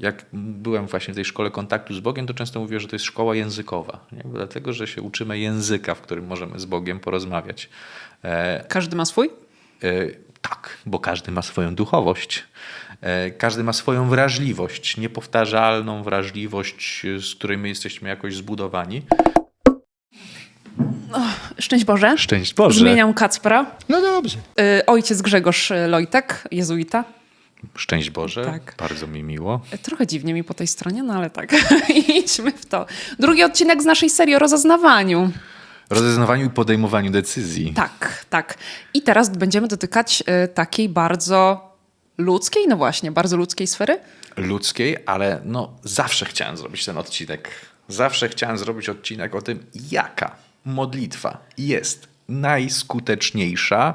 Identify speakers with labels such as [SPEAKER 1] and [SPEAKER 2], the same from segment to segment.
[SPEAKER 1] jak byłem właśnie w tej szkole kontaktu z Bogiem, to często mówię, że to jest szkoła językowa. Nie? Dlatego, że się uczymy języka, w którym możemy z Bogiem porozmawiać. E,
[SPEAKER 2] Każdy ma swój?
[SPEAKER 1] E, Tak, bo każdy ma swoją duchowość. E, Każdy ma swoją wrażliwość, niepowtarzalną wrażliwość, z której my jesteśmy jakoś zbudowani.
[SPEAKER 2] Szczęść Boże.
[SPEAKER 1] Szczęść Boże.
[SPEAKER 2] Zmieniam Kacpra.
[SPEAKER 3] No dobrze.
[SPEAKER 2] Y, Ojciec Grzegorz Lojtek, jezuita.
[SPEAKER 1] Szczęść Boże.
[SPEAKER 2] Tak.
[SPEAKER 1] Bardzo mi miło.
[SPEAKER 2] Trochę dziwnie mi po tej stronie, no ale tak. Idźmy w to. Drugi odcinek z naszej serii o rozeznawaniu.
[SPEAKER 1] Rozeznawaniu i podejmowaniu decyzji.
[SPEAKER 2] Tak, tak. I teraz będziemy dotykać y, takiej bardzo ludzkiej, no właśnie, bardzo ludzkiej sfery.
[SPEAKER 1] ludzkiej, ale no zawsze chciałem zrobić ten odcinek. Zawsze chciałem zrobić odcinek o tym, jaka modlitwa jest najskuteczniejsza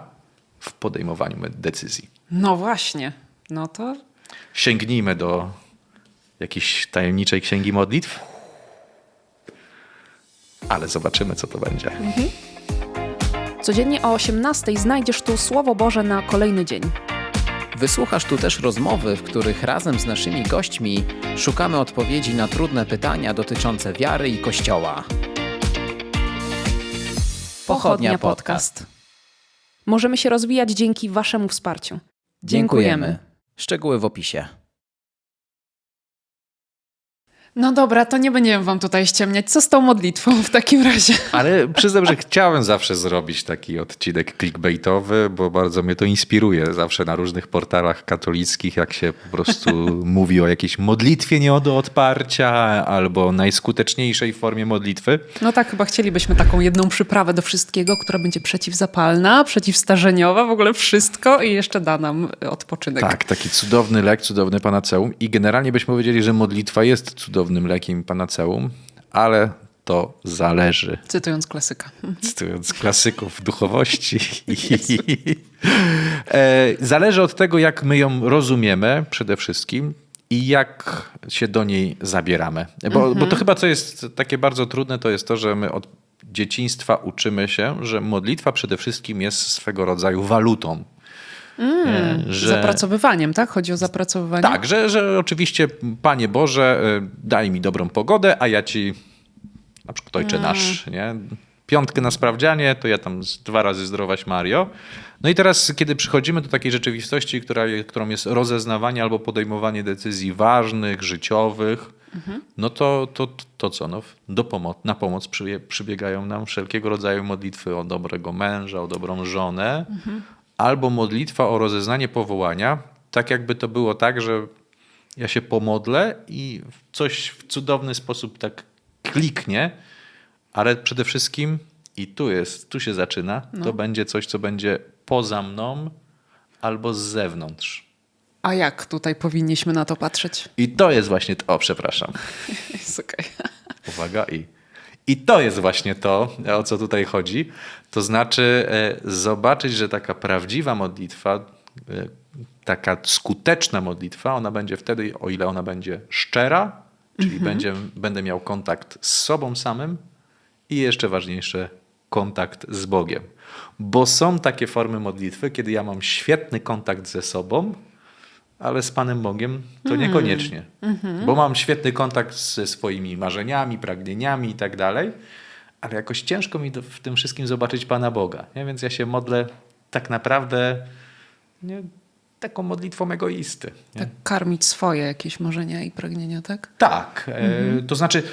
[SPEAKER 1] w podejmowaniu decyzji.
[SPEAKER 2] No właśnie. No to
[SPEAKER 1] Sięgnijmy do jakiejś tajemniczej księgi modlitw. Ale zobaczymy, co to będzie.
[SPEAKER 2] codziennie o 18 znajdziesz tu Słowo Boże na kolejny dzień.
[SPEAKER 4] Wysłuchasz tu też rozmowy, w których razem z naszymi gośćmi szukamy odpowiedzi na trudne pytania dotyczące wiary i Kościoła. Pochodnia Podcast.
[SPEAKER 2] Możemy się rozwijać dzięki Waszemu wsparciu.
[SPEAKER 4] Dziękujemy. Szczegóły w opisie.
[SPEAKER 2] No dobra, to nie będziemy Wam tutaj ściemniać. Co z tą modlitwą w takim razie?
[SPEAKER 1] Ale przyznam, że chciałem zawsze zrobić taki odcinek clickbaitowy, bo bardzo mnie to inspiruje zawsze na różnych portalach katolickich, jak się po prostu mówi o jakiejś modlitwie nie do odparcia albo najskuteczniejszej formie modlitwy.
[SPEAKER 2] No tak, chyba chcielibyśmy taką jedną przyprawę do wszystkiego, która będzie przeciwzapalna, przeciwstarzeniowa, w ogóle wszystko i jeszcze da nam odpoczynek.
[SPEAKER 1] Tak, taki cudowny lek, cudowny panaceum. I generalnie byśmy powiedzieli, że modlitwa jest cudownym lekiem panaceum, ale to zależy.
[SPEAKER 2] Cytując klasyka.
[SPEAKER 1] Cytując klasyków duchowości. E, Zależy od tego, jak my ją rozumiemy przede wszystkim i jak się do niej zabieramy. Bo, bo to chyba co jest takie bardzo trudne, to jest to, że my od dzieciństwa uczymy się, że modlitwa przede wszystkim jest swego rodzaju walutą. E, że-
[SPEAKER 2] Zapracowywaniem, tak? Chodzi o zapracowywanie?
[SPEAKER 1] tak, że, że oczywiście, Panie Boże, y, daj mi dobrą pogodę, a ja ci, na przykład Ojcze Nasz, nie? piątkę na sprawdzianie, to ja tam dwa razy zdrowaś Mario. No i teraz, kiedy przychodzimy do takiej rzeczywistości, która, którą jest rozeznawanie albo podejmowanie decyzji ważnych, życiowych, no to, to, to co? No, do pomo- na pomoc przybie- przybiegają nam wszelkiego rodzaju modlitwy o dobrego męża, o dobrą żonę, albo modlitwa o rozeznanie powołania, tak jakby to było tak, że ja się pomodlę i coś w cudowny sposób tak kliknie, ale przede wszystkim i tu jest, tu się zaczyna, to będzie coś, co będzie poza mną albo z zewnątrz.
[SPEAKER 2] A jak tutaj powinniśmy na to patrzeć?
[SPEAKER 1] I to jest właśnie to, o przepraszam,
[SPEAKER 2] Jest okej.
[SPEAKER 1] uwaga i i to jest właśnie to, o co tutaj chodzi. To znaczy e, zobaczyć, że taka prawdziwa modlitwa, e, taka skuteczna modlitwa, ona będzie wtedy, o ile ona będzie szczera, czyli będzie, będę miał kontakt z sobą samym i jeszcze ważniejsze, kontakt z Bogiem. Bo są takie formy modlitwy, kiedy ja mam świetny kontakt ze sobą, ale z Panem Bogiem to niekoniecznie. Bo mam świetny kontakt ze swoimi marzeniami, pragnieniami i tak dalej, ale jakoś ciężko mi w tym wszystkim zobaczyć Pana Boga. Nie? Więc ja się modlę tak naprawdę nie, taką modlitwą egoisty. Nie?
[SPEAKER 2] Tak karmić swoje jakieś marzenia i pragnienia, tak?
[SPEAKER 1] Tak, e, to znaczy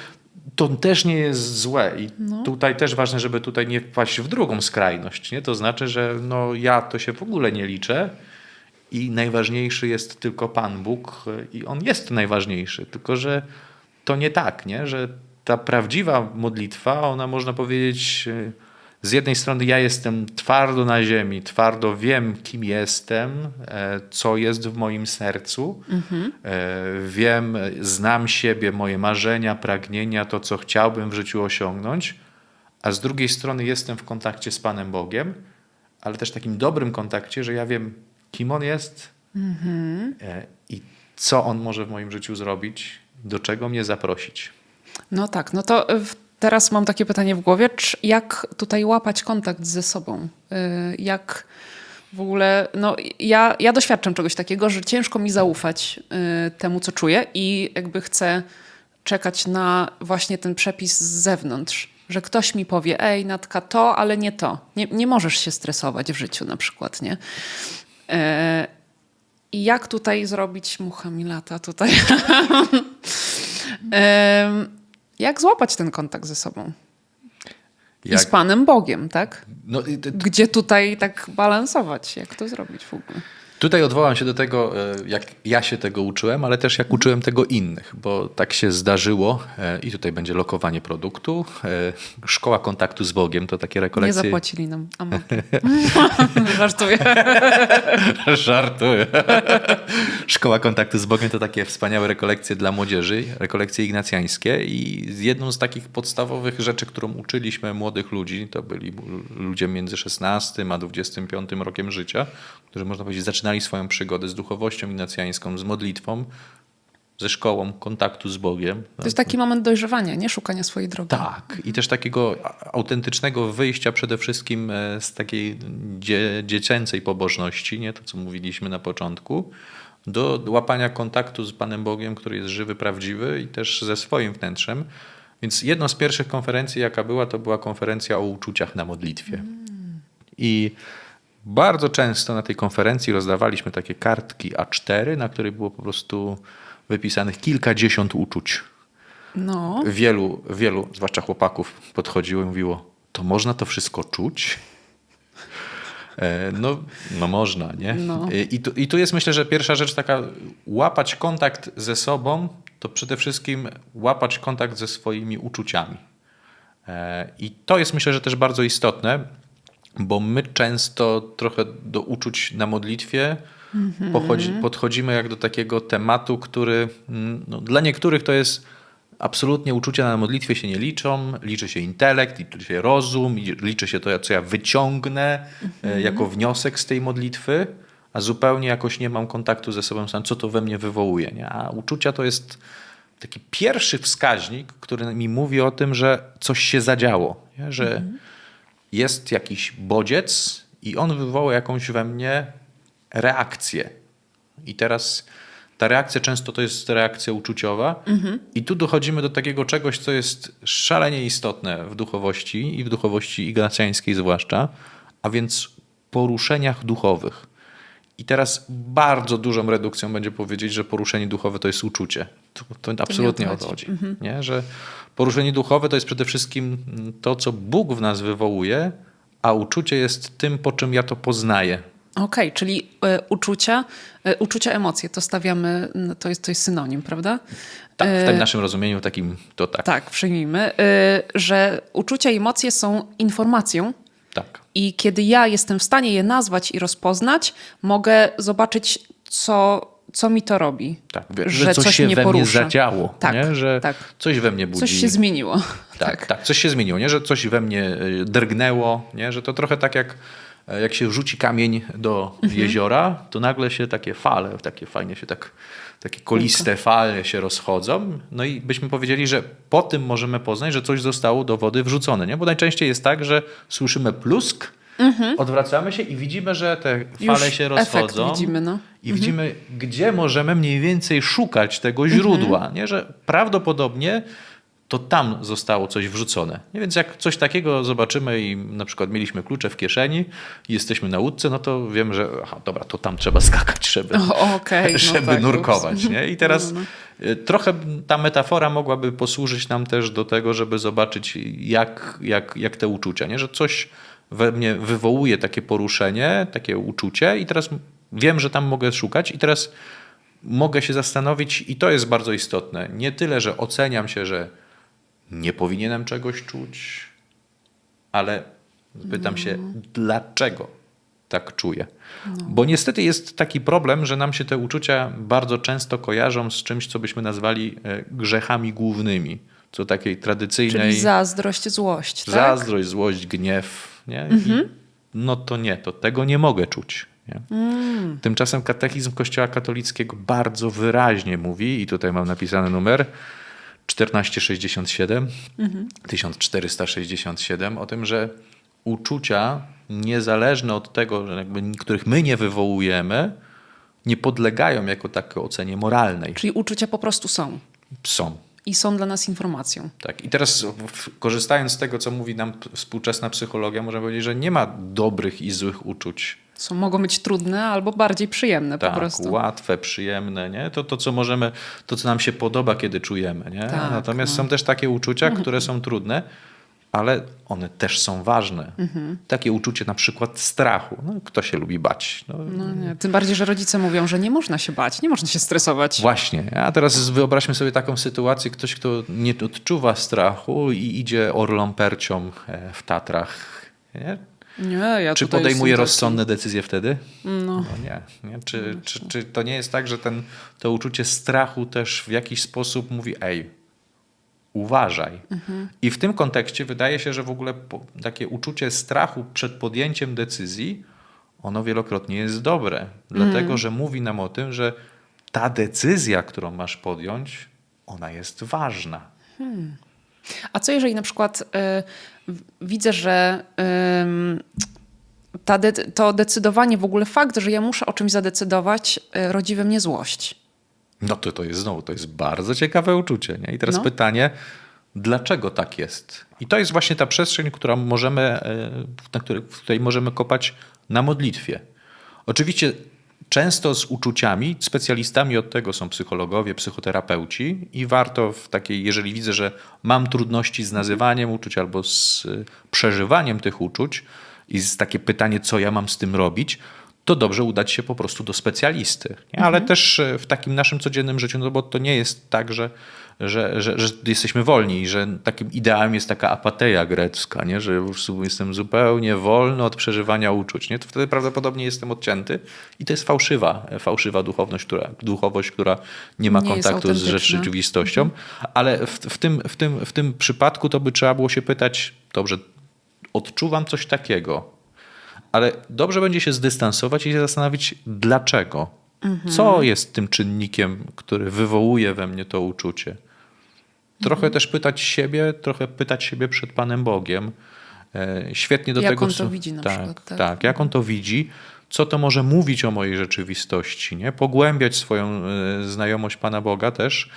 [SPEAKER 1] to też nie jest złe i tutaj też ważne, żeby tutaj nie wpaść w drugą skrajność. Nie? To znaczy, że no, ja to się w ogóle nie liczę i najważniejszy jest tylko Pan Bóg i On jest najważniejszy, tylko że to nie tak, nie? że ta prawdziwa modlitwa, ona można powiedzieć z jednej strony ja jestem twardo na ziemi, twardo wiem, kim jestem, e, co jest w moim sercu. E, Wiem, znam siebie, moje marzenia, pragnienia, to, co chciałbym w życiu osiągnąć, a z drugiej strony jestem w kontakcie z Panem Bogiem, ale też takim dobrym kontakcie, że ja wiem, kim On jest e, i co On może w moim życiu zrobić, do czego mnie zaprosić.
[SPEAKER 2] No tak, no to w- teraz mam takie pytanie w głowie, czy jak tutaj łapać kontakt ze sobą? Y, Jak W ogóle, no ja, ja doświadczam czegoś takiego, że ciężko mi zaufać temu, co czuję i jakby chcę czekać na właśnie ten przepis z zewnątrz, że ktoś mi powie, ej Natka, to, ale nie to. Nie, nie możesz się stresować w życiu na przykład, nie? E, I jak tutaj zrobić, mucha mi lata tutaj, Em, jak złapać ten kontakt ze sobą? I z Panem Bogiem, tak?
[SPEAKER 1] No,
[SPEAKER 2] Gdzie tutaj tak balansować? Jak to zrobić w ogóle?
[SPEAKER 1] Tutaj odwołam się do tego, e, jak ja się tego uczyłem, ale też jak uczyłem tego innych, bo tak się zdarzyło e, i tutaj będzie lokowanie produktu. e, Szkoła kontaktu z Bogiem to takie
[SPEAKER 2] Nie
[SPEAKER 1] rekolekcje.
[SPEAKER 2] zapłacili nam. Żartuję.
[SPEAKER 1] Żartuję. Szkoła kontaktu z Bogiem to takie wspaniałe rekolekcje dla młodzieży, rekolekcje ignacjańskie i jedną z takich podstawowych rzeczy, którą uczyliśmy młodych ludzi, to byli ludzie między 16 a 25 rokiem życia, którzy można powiedzieć zaczynali swoją przygodę z duchowością ignacjańską, z modlitwą, ze szkołą kontaktu z Bogiem.
[SPEAKER 2] To jest taki moment dojrzewania, nie szukania swojej drogi.
[SPEAKER 1] Tak, i też takiego autentycznego wyjścia przede wszystkim e, z takiej dzie, dziecięcej pobożności, nie to co mówiliśmy na początku, do łapania kontaktu z Panem Bogiem, który jest żywy, prawdziwy i też ze swoim wnętrzem. Więc jedną z pierwszych konferencji, jaka była, to była konferencja o uczuciach na modlitwie. I bardzo często na tej konferencji rozdawaliśmy takie kartki A4, na których było po prostu wypisanych kilkadziesiąt uczuć
[SPEAKER 2] No,
[SPEAKER 1] wielu, wielu, zwłaszcza chłopaków, podchodziło i mówiło, to można to wszystko czuć? E, No, no można, nie?
[SPEAKER 2] No.
[SPEAKER 1] I, i, tu, I tu jest myślę, że pierwsza rzecz taka, łapać kontakt ze sobą, to przede wszystkim łapać kontakt ze swoimi uczuciami. E, I to jest myślę, że też bardzo istotne, bo my często trochę do uczuć na modlitwie pochodzi, podchodzimy jak do takiego tematu, który mm, no, dla niektórych to jest absolutnie uczucia na modlitwie się nie liczą, liczy się intelekt, liczy się rozum, liczy się to, co ja wyciągnę e, jako wniosek z tej modlitwy, a zupełnie jakoś nie mam kontaktu ze sobą sam, co to we mnie wywołuje. Nie? A uczucia to jest taki pierwszy wskaźnik, który mi mówi o tym, że coś się zadziało, nie? że jest jakiś bodziec i on wywoła jakąś we mnie reakcję. I teraz ta reakcja często to jest reakcja uczuciowa. I tu dochodzimy do takiego czegoś, co jest szalenie istotne w duchowości i w duchowości ignacjańskiej zwłaszcza, a więc poruszeniach duchowych. I teraz bardzo dużą redukcją będzie powiedzieć, że poruszenie duchowe to jest uczucie. To, to absolutnie o to chodzi. Nie? Że poruszenie duchowe to jest przede wszystkim to, co Bóg w nas wywołuje, a uczucie jest tym, po czym ja to poznaję.
[SPEAKER 2] okej, czyli e, uczucia, e, uczucia, emocje, to stawiamy, no, to jest, to jest synonim, prawda?
[SPEAKER 1] Tak, w
[SPEAKER 2] E,
[SPEAKER 1] tym naszym rozumieniu takim to tak.
[SPEAKER 2] Tak, przyjmijmy, e, że uczucia i emocje są informacją
[SPEAKER 1] tak.
[SPEAKER 2] i kiedy ja jestem w stanie je nazwać i rozpoznać, mogę zobaczyć, co, co mi to robi.
[SPEAKER 1] Tak, że,
[SPEAKER 2] Że
[SPEAKER 1] coś,
[SPEAKER 2] coś
[SPEAKER 1] się
[SPEAKER 2] mnie
[SPEAKER 1] we
[SPEAKER 2] porusza.
[SPEAKER 1] mnie zadziało,
[SPEAKER 2] Tak,
[SPEAKER 1] nie? że
[SPEAKER 2] tak.
[SPEAKER 1] coś we mnie budzi.
[SPEAKER 2] Coś się zmieniło.
[SPEAKER 1] Tak, tak, coś się zmieniło, nie? że coś we mnie y, drgnęło, nie? że to trochę tak jak, e, jak się rzuci kamień do
[SPEAKER 2] Mhm.
[SPEAKER 1] jeziora, to nagle się takie fale, takie fajnie się tak, takie koliste fale się rozchodzą. No i byśmy powiedzieli, że po tym możemy poznać, że coś zostało do wody wrzucone, nie? bo najczęściej jest tak, że słyszymy plusk, odwracamy się i widzimy, że te fale
[SPEAKER 2] Mhm. Już
[SPEAKER 1] się rozchodzą.
[SPEAKER 2] widzimy, no.
[SPEAKER 1] I widzimy, gdzie możemy mniej więcej szukać tego źródła.
[SPEAKER 2] Mhm.
[SPEAKER 1] Nie? Że prawdopodobnie to tam zostało coś wrzucone. Nie? Więc jak coś takiego zobaczymy i na przykład mieliśmy klucze w kieszeni i jesteśmy na łódce, no to wiem, że aha, dobra, to tam trzeba skakać, żeby,
[SPEAKER 2] O, okej, no
[SPEAKER 1] żeby
[SPEAKER 2] tak,
[SPEAKER 1] nurkować.
[SPEAKER 2] ups.
[SPEAKER 1] Nie? I teraz
[SPEAKER 2] No,
[SPEAKER 1] y, trochę ta metafora mogłaby posłużyć nam też do tego, żeby zobaczyć, jak, jak, jak te uczucia, nie? że coś we mnie wywołuje takie poruszenie, takie uczucie i teraz wiem, że tam mogę szukać i teraz mogę się zastanowić i to jest bardzo istotne. Nie tyle, że oceniam się, że nie powinienem czegoś czuć, ale pytam się, dlaczego tak czuję. Bo niestety jest taki problem, że nam się te uczucia bardzo często kojarzą z czymś, co byśmy nazwali e, grzechami głównymi. Co takiej tradycyjnej
[SPEAKER 2] Czyli zazdrość, złość, tak?
[SPEAKER 1] zazdrość, złość, gniew. Nie? I no to nie, to tego nie mogę czuć. Nie? Tymczasem katechizm Kościoła katolickiego bardzo wyraźnie mówi, i tutaj mam napisany numer 1467, 1467, o tym, że uczucia, niezależne od tego, że jakby, których my nie wywołujemy, nie podlegają jako takiej ocenie moralnej.
[SPEAKER 2] Czyli uczucia po prostu są
[SPEAKER 1] Są.
[SPEAKER 2] i są dla nas informacją.
[SPEAKER 1] Tak. I teraz korzystając z tego, co mówi nam współczesna psychologia, możemy powiedzieć, że nie ma dobrych i złych uczuć.
[SPEAKER 2] Są, mogą być trudne albo bardziej przyjemne po
[SPEAKER 1] Tak,
[SPEAKER 2] prostu.
[SPEAKER 1] łatwe, przyjemne, nie? To, to, co możemy, to, co nam się podoba, kiedy czujemy, nie?
[SPEAKER 2] Tak,
[SPEAKER 1] Natomiast
[SPEAKER 2] no.
[SPEAKER 1] są też takie uczucia, które są trudne, ale one też są ważne.
[SPEAKER 2] Mhm.
[SPEAKER 1] Takie uczucie na przykład strachu. No, kto się lubi bać? No,
[SPEAKER 2] No nie. Tym bardziej, że rodzice mówią, że nie można się bać, nie można się stresować.
[SPEAKER 1] Właśnie. A teraz wyobraźmy sobie taką sytuację, ktoś, kto nie odczuwa strachu i idzie orlą percią e, w Tatrach. Nie?
[SPEAKER 2] Nie, ja
[SPEAKER 1] Czy podejmuje
[SPEAKER 2] taki-
[SPEAKER 1] rozsądne decyzje wtedy?
[SPEAKER 2] No.
[SPEAKER 1] No nie. nie? Czy, czy, czy to nie jest tak, że ten, to uczucie strachu też w jakiś sposób mówi, ej, uważaj. I w tym kontekście wydaje się, że w ogóle takie uczucie strachu przed podjęciem decyzji, ono wielokrotnie jest dobre. Dlatego, że mówi nam o tym, że ta decyzja, którą masz podjąć, ona jest ważna.
[SPEAKER 2] A co jeżeli na przykład y, widzę, że ta de- to decydowanie, w ogóle fakt, że ja muszę o czymś zadecydować, y, rodzi we mnie złość.
[SPEAKER 1] No to, to jest znowu, to jest bardzo ciekawe uczucie. Nie? I teraz
[SPEAKER 2] No.
[SPEAKER 1] pytanie, dlaczego tak jest? I to jest właśnie ta przestrzeń, która możemy, e, na której, w której możemy kopać na modlitwie. Oczywiście często z uczuciami, specjalistami od tego są psychologowie, psychoterapeuci i warto w takiej, jeżeli widzę, że mam trudności z nazywaniem uczuć albo z e, przeżywaniem tych uczuć i jest takie pytanie, co ja mam z tym robić, to dobrze udać się po prostu do specjalisty. Ale też e, w takim naszym codziennym życiu, no bo to nie jest tak, że, że, że, że jesteśmy wolni i że takim ideałem jest taka apateja grecka, nie? że prostu jestem zupełnie wolny od przeżywania uczuć. Nie? To wtedy prawdopodobnie jestem odcięty i to jest fałszywa, fałszywa duchowność, która, duchowość, która nie ma
[SPEAKER 2] Nie
[SPEAKER 1] kontaktu z rzeczywistością. Ale w, w, tym, w, tym, w tym przypadku to by trzeba było się pytać, dobrze, odczuwam coś takiego, ale dobrze będzie się zdystansować i się zastanowić, dlaczego. Co jest tym czynnikiem, który wywołuje we mnie to uczucie? Trochę też pytać siebie, trochę pytać siebie przed Panem Bogiem. E, Świetnie do
[SPEAKER 2] Jak
[SPEAKER 1] tego.
[SPEAKER 2] on to widzi na
[SPEAKER 1] tak,
[SPEAKER 2] przykład, tak.
[SPEAKER 1] Tak, jak on to widzi, co to może mówić o mojej rzeczywistości, nie? Pogłębiać swoją e, znajomość Pana Boga też,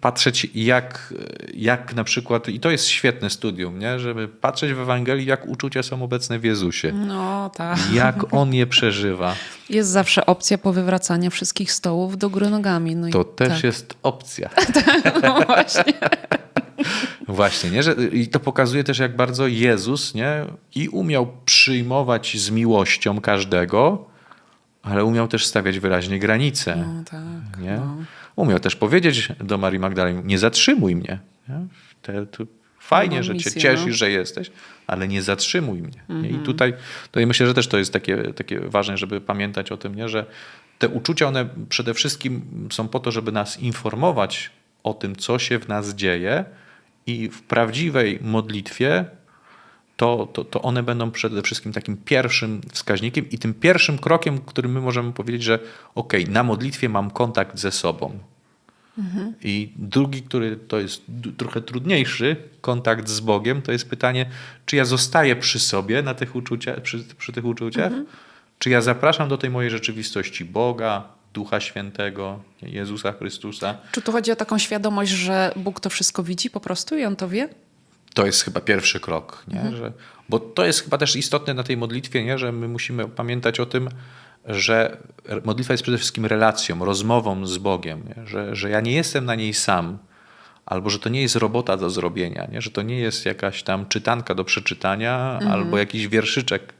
[SPEAKER 1] patrzeć jak, jak na przykład, i to jest świetne studium, nie? żeby patrzeć w Ewangelii, jak uczucia są obecne w Jezusie.
[SPEAKER 2] No tak.
[SPEAKER 1] Jak on je przeżywa.
[SPEAKER 2] Jest zawsze opcja powywracania wszystkich stołów do góry nogami. No
[SPEAKER 1] To też
[SPEAKER 2] tak.
[SPEAKER 1] jest opcja.
[SPEAKER 2] No właśnie.
[SPEAKER 1] Właśnie, nie? Że, I to pokazuje też, jak bardzo Jezus nie? i umiał przyjmować z miłością każdego, ale umiał też stawiać wyraźnie granice.
[SPEAKER 2] No tak.
[SPEAKER 1] Nie?
[SPEAKER 2] No.
[SPEAKER 1] Umiał też powiedzieć do Marii Magdaleny, nie zatrzymuj mnie. Nie? Te, fajnie, że
[SPEAKER 2] misję,
[SPEAKER 1] cię cieszysz,
[SPEAKER 2] no.
[SPEAKER 1] że jesteś, ale nie zatrzymuj mnie. Nie?
[SPEAKER 2] Mhm.
[SPEAKER 1] I tutaj i myślę, że też to jest takie, takie ważne, żeby pamiętać o tym, nie? że te uczucia, one przede wszystkim są po to, żeby nas informować o tym, co się w nas dzieje i w prawdziwej modlitwie to, to, to one będą przede wszystkim takim pierwszym wskaźnikiem i tym pierwszym krokiem, którym my możemy powiedzieć, że okej, na modlitwie mam kontakt ze sobą. I drugi, który to jest trochę trudniejszy, kontakt z Bogiem, to jest pytanie, czy ja zostaję przy sobie na tych uczuciach, przy, przy tych uczuciach, czy ja zapraszam do tej mojej rzeczywistości Boga, Ducha Świętego, Jezusa Chrystusa.
[SPEAKER 2] Czy tu chodzi o taką świadomość, że Bóg to wszystko widzi po prostu i on to wie?
[SPEAKER 1] To jest chyba pierwszy krok, nie? Że, bo to jest chyba też istotne na tej modlitwie, nie? że my musimy pamiętać o tym, że modlitwa jest przede wszystkim relacją, rozmową z Bogiem, nie? Że, że ja nie jestem na niej sam, albo że to nie jest robota do zrobienia, nie? że to nie jest jakaś tam czytanka do przeczytania, albo jakiś wierszyczek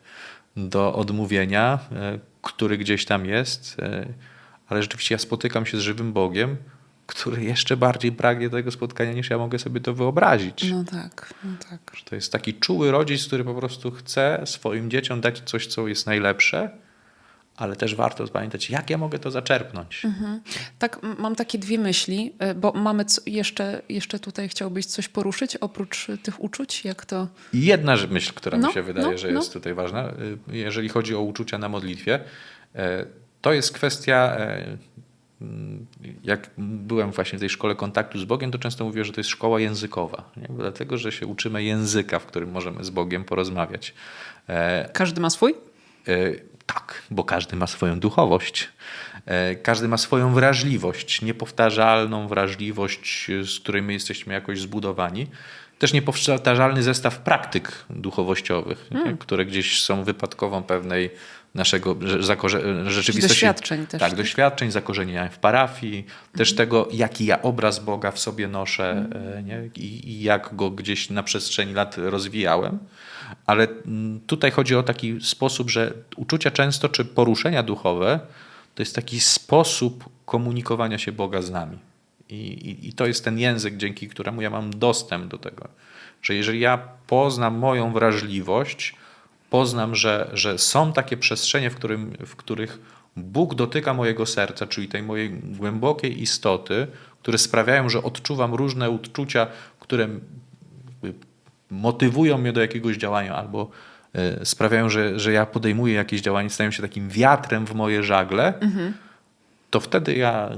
[SPEAKER 1] do odmówienia, e, który gdzieś tam jest, e, ale rzeczywiście ja spotykam się z żywym Bogiem, który jeszcze bardziej pragnie tego spotkania, niż ja mogę sobie to wyobrazić.
[SPEAKER 2] No tak, no tak.
[SPEAKER 1] Że To jest taki czuły rodzic, który po prostu chce swoim dzieciom dać coś, co jest najlepsze, ale też warto pamiętać, jak ja mogę to zaczerpnąć.
[SPEAKER 2] Tak, m- mam takie dwie myśli, y, bo mamy jeszcze, jeszcze tutaj chciałbyś coś poruszyć oprócz tych uczuć, jak to...
[SPEAKER 1] Jedna myśl, która
[SPEAKER 2] No,
[SPEAKER 1] mi się wydaje,
[SPEAKER 2] no,
[SPEAKER 1] że
[SPEAKER 2] no.
[SPEAKER 1] jest tutaj ważna, y, jeżeli chodzi o uczucia na modlitwie, e, to jest kwestia e, jak byłem właśnie w tej szkole kontaktu z Bogiem, to często mówię, że to jest szkoła językowa. Nie? Dlatego, że się uczymy języka, w którym możemy z Bogiem porozmawiać. E,
[SPEAKER 2] Każdy ma swój?
[SPEAKER 1] E, Tak, bo każdy ma swoją duchowość. E, Każdy ma swoją wrażliwość, niepowtarzalną wrażliwość, z której my jesteśmy jakoś zbudowani. Też niepowtarzalny zestaw praktyk duchowościowych, nie? które gdzieś są wypadkową pewnej naszego rzeczywistości.
[SPEAKER 2] doświadczeń też,
[SPEAKER 1] Tak,
[SPEAKER 2] tak?
[SPEAKER 1] doświadczeń, zakorzenienia w parafii, też tego, jaki ja obraz Boga w sobie noszę e, nie? I, i jak go gdzieś na przestrzeni lat rozwijałem. Ale mm, tutaj chodzi o taki sposób, że uczucia często, czy poruszenia duchowe, to jest taki sposób komunikowania się Boga z nami. I, i, I to jest ten język, dzięki któremu ja mam dostęp do tego. Że jeżeli ja poznam moją wrażliwość, poznam, że, że są takie przestrzenie, w, którym, w których Bóg dotyka mojego serca, czyli tej mojej głębokiej istoty, które sprawiają, że odczuwam różne uczucia, które motywują mnie do jakiegoś działania albo e, sprawiają, że, że ja podejmuję jakieś działanie, stają się takim wiatrem w moje żagle, to wtedy ja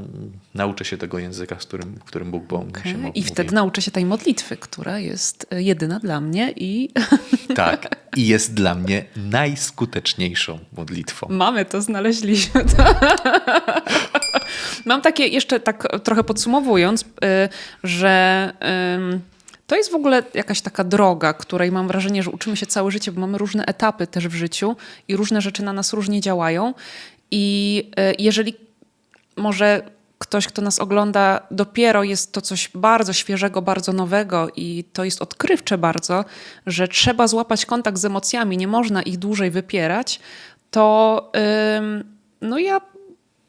[SPEAKER 1] nauczę się tego języka, z którym, w którym Bóg okay. się mo-
[SPEAKER 2] I
[SPEAKER 1] mówi.
[SPEAKER 2] wtedy nauczę się tej modlitwy, która jest e, jedyna dla mnie i
[SPEAKER 1] Tak. I jest dla mnie najskuteczniejszą modlitwą.
[SPEAKER 2] mamy to, znaleźliśmy to. Mam takie, jeszcze tak trochę podsumowując, y, że to jest w ogóle jakaś taka droga, której mam wrażenie, że uczymy się całe życie, bo mamy różne etapy też w życiu i różne rzeczy na nas różnie działają. I y, jeżeli może ktoś, kto nas ogląda, dopiero jest to coś bardzo świeżego, bardzo nowego i to jest odkrywcze bardzo, że trzeba złapać kontakt z emocjami, nie można ich dłużej wypierać, to ym, no ja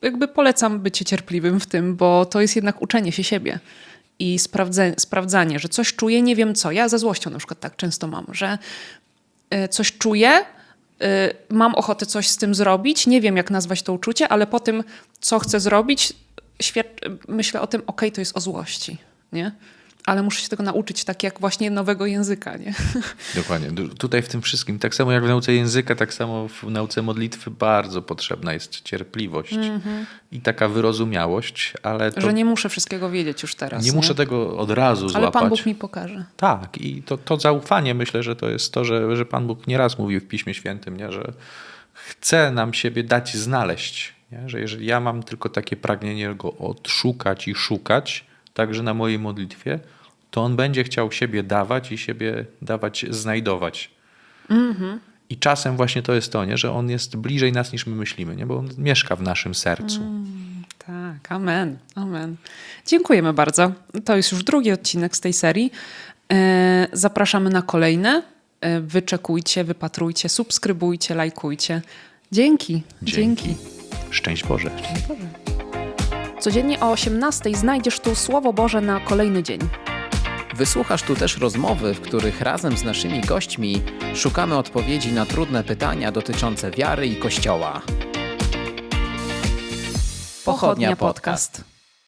[SPEAKER 2] jakby polecam bycie cierpliwym w tym, bo to jest jednak uczenie się siebie i sprawdze, sprawdzanie, że coś czuję, nie wiem co. Ja ze złością na przykład tak często mam, że y, coś czuję, mam ochotę coś z tym zrobić, nie wiem jak nazwać to uczucie, ale po tym, co chcę zrobić, myślę o tym, okej, to jest o złości, nie? Ale muszę się tego nauczyć tak jak właśnie nowego języka, nie?
[SPEAKER 1] Dokładnie. Tutaj w tym wszystkim, tak samo jak w nauce języka, tak samo w nauce modlitwy bardzo potrzebna jest cierpliwość i taka wyrozumiałość, ale to
[SPEAKER 2] Że nie muszę wszystkiego wiedzieć już teraz.
[SPEAKER 1] nie muszę tego od razu
[SPEAKER 2] Ale
[SPEAKER 1] złapać.
[SPEAKER 2] Pan Bóg mi pokaże.
[SPEAKER 1] Tak, i to, to zaufanie myślę, że to jest to, że, że Pan Bóg nieraz mówił w Piśmie Świętym, nie? że chce nam siebie dać znaleźć. Nie? Że jeżeli ja mam tylko takie pragnienie go odszukać i szukać, także na mojej modlitwie, to On będzie chciał siebie dawać i siebie dawać znajdować. I czasem właśnie to jest to, nie? że On jest bliżej nas niż my myślimy, nie? bo On mieszka w naszym sercu.
[SPEAKER 2] Tak, amen, amen. Dziękujemy bardzo. To jest już drugi odcinek z tej serii. E, Zapraszamy na kolejne. E, Wyczekujcie, wypatrujcie, subskrybujcie, lajkujcie. Dzięki.
[SPEAKER 1] Dzięki. Szczęść Boże.
[SPEAKER 2] Codziennie o 18 znajdziesz tu Słowo Boże na kolejny dzień.
[SPEAKER 4] Wysłuchasz tu też rozmowy, w których razem z naszymi gośćmi szukamy odpowiedzi na trudne pytania dotyczące wiary i Kościoła. Pochodnia Podcast.